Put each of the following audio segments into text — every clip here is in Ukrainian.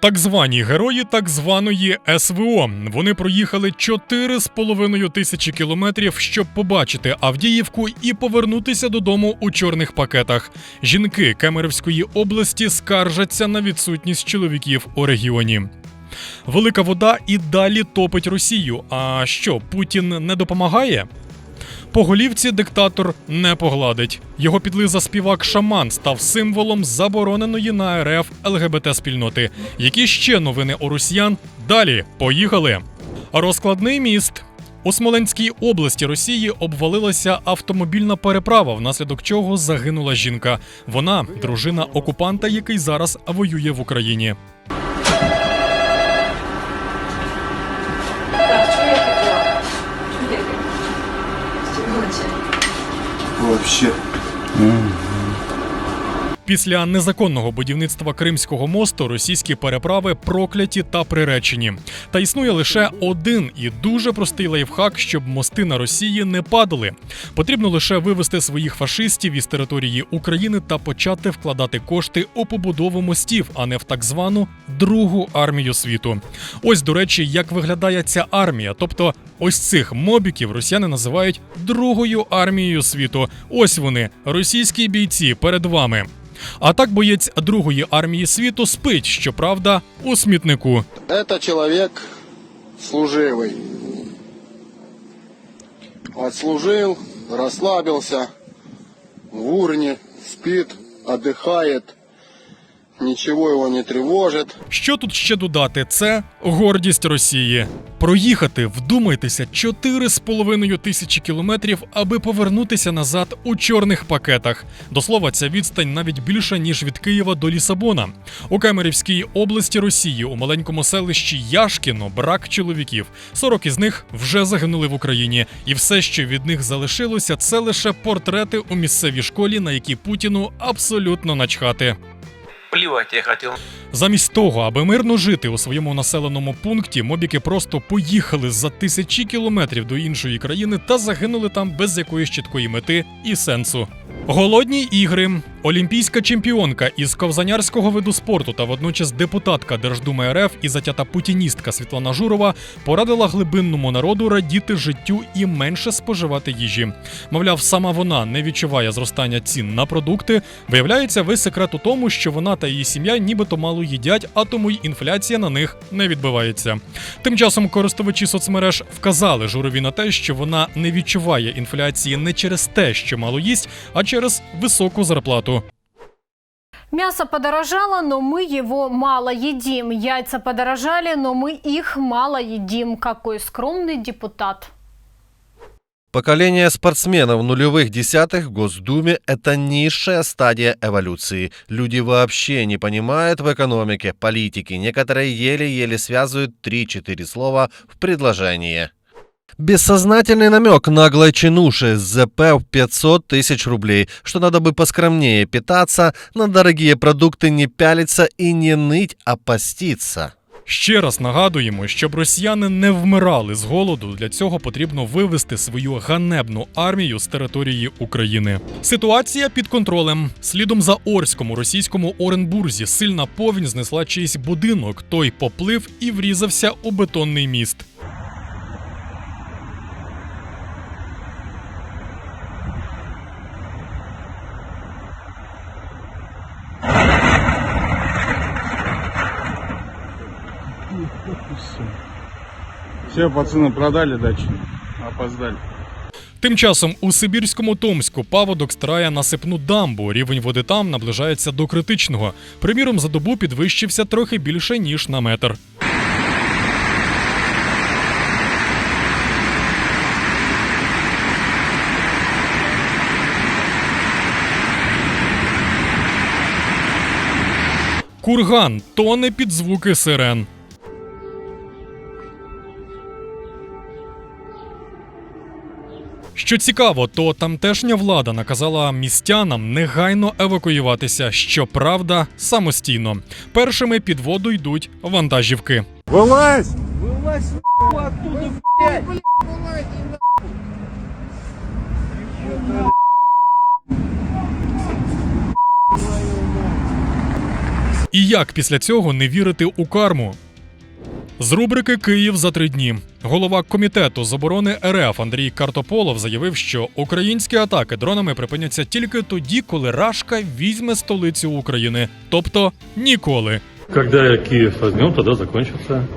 Так звані герої так званої СВО. Вони проїхали 4,5 тисячі кілометрів, щоб побачити Авдіївку і повернутися додому у чорних пакетах. Жінки Кемерівської області скаржаться на відсутність чоловіків у регіоні. Велика вода і далі топить Росію. А що, Путін не допомагає? По голівці диктатор не погладить. Його підлиза співак Шаман став символом забороненої на РФ ЛГБТ спільноти. Які ще новини у росіян? Далі поїхали. Розкладний міст. У Смоленській області Росії обвалилася автомобільна переправа, внаслідок чого загинула жінка. Вона дружина окупанта, який зараз воює в Україні. Так, что я хотела? Что я хотела? С чего Вообще. Після незаконного будівництва Кримського мосту російські переправи прокляті та приречені. Та існує лише один і дуже простий лайфхак, щоб мости на Росії не падали. Потрібно лише вивести своїх фашистів із території України та почати вкладати кошти у побудову мостів, а не в так звану другу армію світу. Ось, до речі, як виглядає ця армія. Тобто, ось цих мобіків росіяни називають другою армією світу. Ось вони, російські бійці, перед вами. А так боєць другої армії світу спить, щоправда, у смітнику. Это человек служивый. Отслужил, расслабился, в урне, спит, отдыхает, ничего его не тревожит. Що тут ще додати? Це гордість Росії. Проїхати, вдумайтеся, 4,5 тисячі кілометрів, аби повернутися назад у чорних пакетах. До слова, ця відстань навіть більша ніж від Києва до Лісабона. У Кемерівській області Росії у маленькому селищі Яшкіно брак чоловіків. 40 із них вже загинули в Україні, і все, що від них залишилося, це лише портрети у місцевій школі, на які Путіну абсолютно начхати. Плевать я хотел. Замість того, аби мирно жити у своєму населеному пункті, мобіки просто поїхали за тисячі кілометрів до іншої країни та загинули там без якоїсь чіткої мети і сенсу. Голодні ігри. Олімпійська чемпіонка із ковзанярського виду спорту та водночас депутатка Держдуми РФ і затята путіністка Світлана Журова порадила глибинному народу радіти життю і менше споживати їжі. Мовляв, сама вона не відчуває зростання цін на продукти. Виявляється, весь секрет у тому, що вона та її сім'я нібито мало їдять, а тому й інфляція на них не відбивається. Тим часом користувачі соцмереж вказали журові на те, що вона не відчуває інфляції не через те, що мало їсть, а через високу зарплату. Мясо подорожало, но мы его мало едим. Яйца подорожали, но мы их мало едим. Какой скромный депутат. Поколение спортсменов нулевых десятых в Госдуме – это низшая стадия эволюции. Люди вообще не понимают в экономике, политике. Некоторые еле-еле связывают 3-4 слова в предложение. Бессознательный намек наглой чинуши с ЗП в 500 тысяч рублей, что надо бы поскромнее питаться, на дорогие продукты не пялиться и не ныть, а поститься. Ще раз нагадуємо, щоб росіяни не вмирали з голоду. Для цього потрібно вивести свою ганебну армію з території України. Ситуація під контролем. Слідом за Орськом у російському Оренбурзі сильна повінь знесла чийсь будинок. Той поплив і врізався у бетонний міст. Все, пацаны продали дачу. Опоздали. Тим часом у Сибірському Томську паводок страє насипну дамбу. Рівень води там наближається до критичного. Приміром, за добу підвищився трохи більше ніж на метр. Курган тоне під звуки сирен. Що цікаво, то тамтешня влада наказала містянам негайно евакуюватися, щоправда, самостійно. Першими під воду йдуть вантажівки. Вилазь! Вылазь! І як після цього не вірити у карму? З рубрики Київ за три дні голова комітету з оборони РФ Андрій Картополов заявив, що українські атаки дронами припиняться тільки тоді, коли Рашка візьме столицю України, тобто ніколи. Когда Киев возьмем, тогда закончится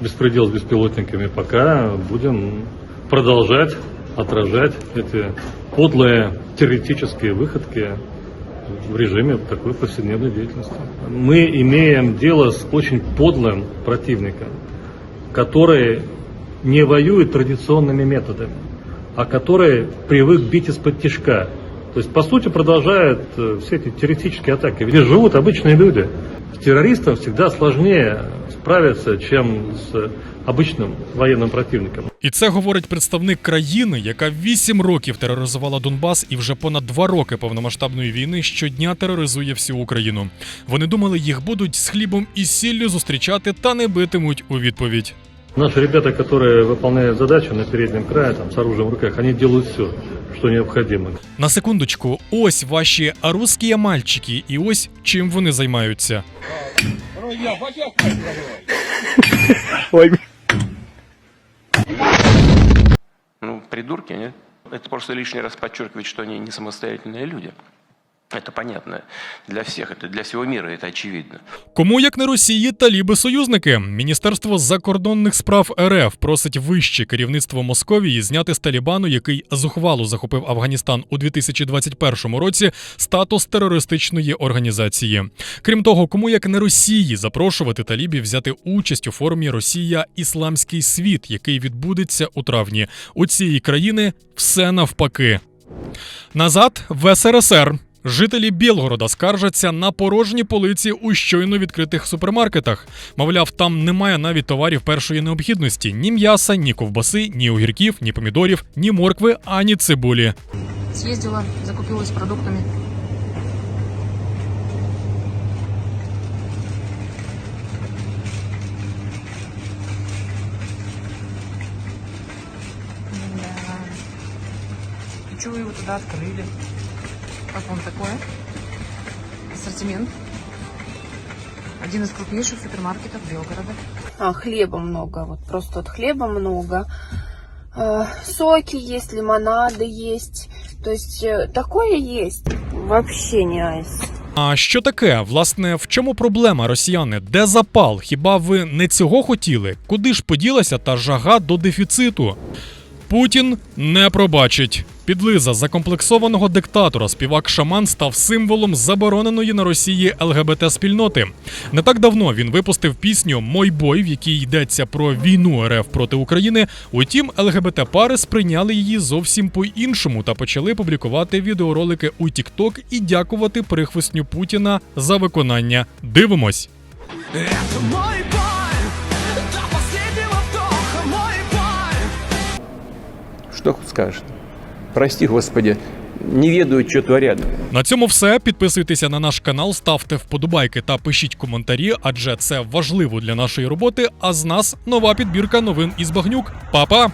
беспредел с беспилотниками. Пока будем продолжать отражать эти подлые террористические выходки в режиме такой повседневной деятельности. Мы имеем дело с очень подлым противником, который не воюет традиционными методами, а который привык бить из-под тяжка. То есть, по сути, продолжает э, все эти террористические атаки. Где живут обычные люди. С террористом всегда сложнее справиться, чем с обычным военным противником. І це говорить представник країни, яка вісім років тероризувала Донбас і вже понад два роки повномасштабної війни щодня тероризує всю Україну. Вони думали, їх будуть з хлібом і сіллю зустрічати та не битимуть у відповідь. Наши ребята, которые выполняют задачу на переднем крае, там, с оружием в руках, они делают все, что необходимо. На секундочку, ось ваші русські мальчики, і ось чим вони займаються. Ну, придурки, нет? Это просто лишний раз подчеркивает, что они не самостоятельные люди. Это понятно. Для всех, это для всего мира, это очевидно. Кому як не Росії, таліби союзники. Міністерство закордонних справ РФ просить вище керівництво Московії зняти з Талібану, який зухвало захопив Афганістан у 2021 році, статус терористичної організації. Крім того, кому як не Росії запрошувати талібів взяти участь у форумі Росія Ісламський світ, який відбудеться у травні. У цієї країни все навпаки. Назад в СРСР. Жителі Білгорода скаржаться на порожні полиці у щойно відкритих супермаркетах. Мовляв, там немає навіть товарів першої необхідності: ні м'яса, ні ковбаси, ні огірків, ні помідорів, ні моркви, ані цибулі. Съездила, закупилась продуктами. Да. Чего его туда? Как вам такое? Ассортимент. Один из крупнейших супермаркетов Белгорода. А, хлеба много, вот просто вот хлеба много. Э, соки есть, лимонады есть. То есть э, такое есть. Вообще не айс. А що таке? Власне, в чому проблема, росіяни? Де запал? Хіба ви не цього хотіли? Куди ж поділася та жага до дефіциту? Путін не пробачить. Підлиза закомплексованого диктатора співак Шаман став символом забороненої на Росії ЛГБТ спільноти. Не так давно він випустив пісню Мой бой, в якій йдеться про війну РФ проти України. Утім, ЛГБТ пари сприйняли її зовсім по-іншому та почали публікувати відеоролики у TikTok і дякувати прихвостню Путіна за виконання. Дивимось. Что скажешь? Прости, Господи, не ведают, що творят. На цьому все. Підписуйтеся на наш канал, ставте вподобайки та пишіть коментарі, адже це важливо для нашої роботи. А з нас нова підбірка новин із багнюк. Па-па!